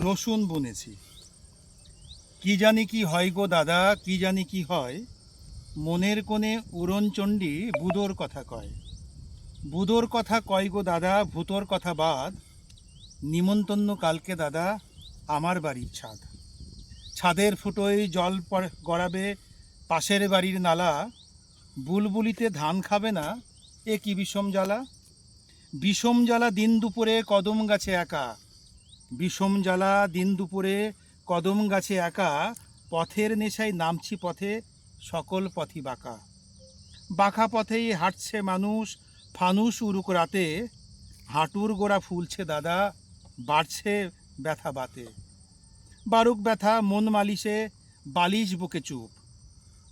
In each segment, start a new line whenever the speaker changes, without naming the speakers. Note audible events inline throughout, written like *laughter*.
রসুন বুনেছি। কি জানি কি হয় গো দাদা, কি জানি কি হয়? মনের কোণে উড়নচণ্ডী বুদোর কথা কয়। বুদোর কথা কয় গো দাদা, ভূতোর কথা বাদ। নিমন্তন্ন কালকে দাদা, আমার বাড়ির ছাদ। ছাদের ফুটোয় জল গড়াবে পাশের বাড়ির নালা। বুলবুলিতে ধান খাবে না, এ কি বিষম জ্বালা? বিষম জ্বালা দিন দুপুরে কদম গাছে একা। বিষম জ্বালা, দিন দুপুরে কদম গাছে একা, পথের নেশায় নামছি পথে, সকল পথই বাঁকা। বাঁকা পথেই হাঁটছে মানুষ ফানুস উরুক রাতে, হাঁটুর গোড়া ফুলছে দাদা, বাড়ছে ব্যথা বাতে। বারুক ব্যথা, মন মালিশে, বালিশ বুকে চুপ।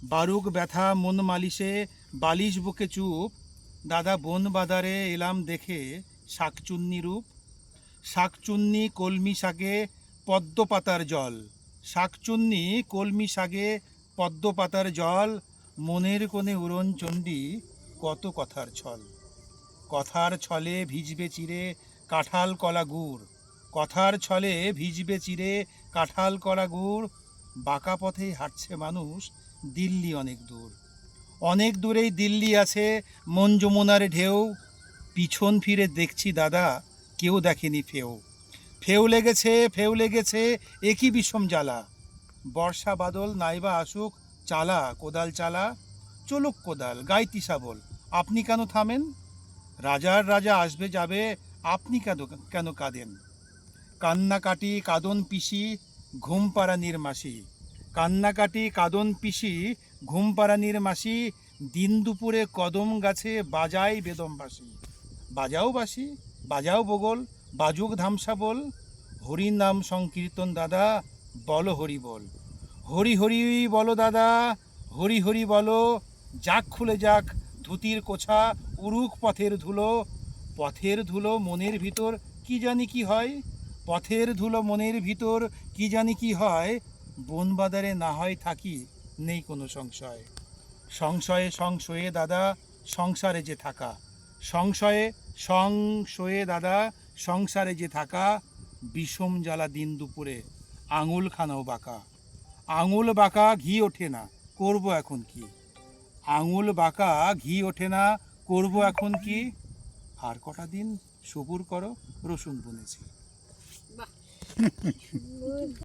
বারুক ব্যথা, মন মালিশে, বালিশ বুকে চুপ। দাদা বন বাদারে এলাম দেখে, শাকচুন্নি রূপ শাকচুন্নি কলমি শাকে পদ্ম পাতার জল। শাকচুন্নি কলমি শাকে পদ্ম পাতার জল, মনের কোণে উড়ন চণ্ডী কত কথার ছল। কথার ছলে ভিজবে চিরে কাঁঠাল কলা গুড়। কথার ছলে ভিজবে চিরে কাঁঠাল কলা গুড়। বাঁকা পথে হাঁটছে মানুষ দিল্লি অনেক দূর। অনেক দূরেই দিল্লি আছে মন যমুনার ঢেউ। পিছন ফিরে দেখছি দাদা কেউ দেখেনি ফেউ। ফেউ লেগেছে ফেউ লেগেছে, একই বিষম জ্বালা। বর্ষা বাদল, নাইবা আসুক, চালা, কোদাল চালা, চলুক কোদাল, গাইতি শাবল আপনি কেন থামেন? রাজার রাজা আসবে যাবে, আপনি কেন কেন কাঁদেন? কান্নাকাটি কাদন পিসি ঘুম পাড়ানির মাসি কান্নাকাটি কাদন পিসি ঘুম পাড়ানির মাসি দিন দুপুরে কদম গাছে বাজাই বেদম বাসি। বাজাও বাসি। বাজাও বগল, বাজুক ধামসা বল, হরির নাম সংকীর্তন দাদা, বল হরি বল। হরি হরি বলো দাদা, হরি হরি বলো, যাক খুলে যাক, ধুতির কোছা, উরুক পথের ধুলো। পথের ধুলো মনের ভিতর কি জানি কি হয়? পথের ধুলো মনের ভিতর কি জানি কি হয়? বন বাদারে না হয় থাকি, নেই কোনো সংশয়। সংশয়ে সংশয়ে দাদা, সংসারে যে থাকা। সংশয়ে সংশয়ে দাদা সংসারে যে থাকা বিষম জ্বালা দিন দুপুরে। আঙুল খানাও বাঁকা। আঙুল বাঁকা ঘি ওঠে না করব এখন কি? আঙুল বাঁকা ঘি ওঠে না করব এখন কি? আর কটা দিন? সবুর করো রসুন বুনেছি। *laughs*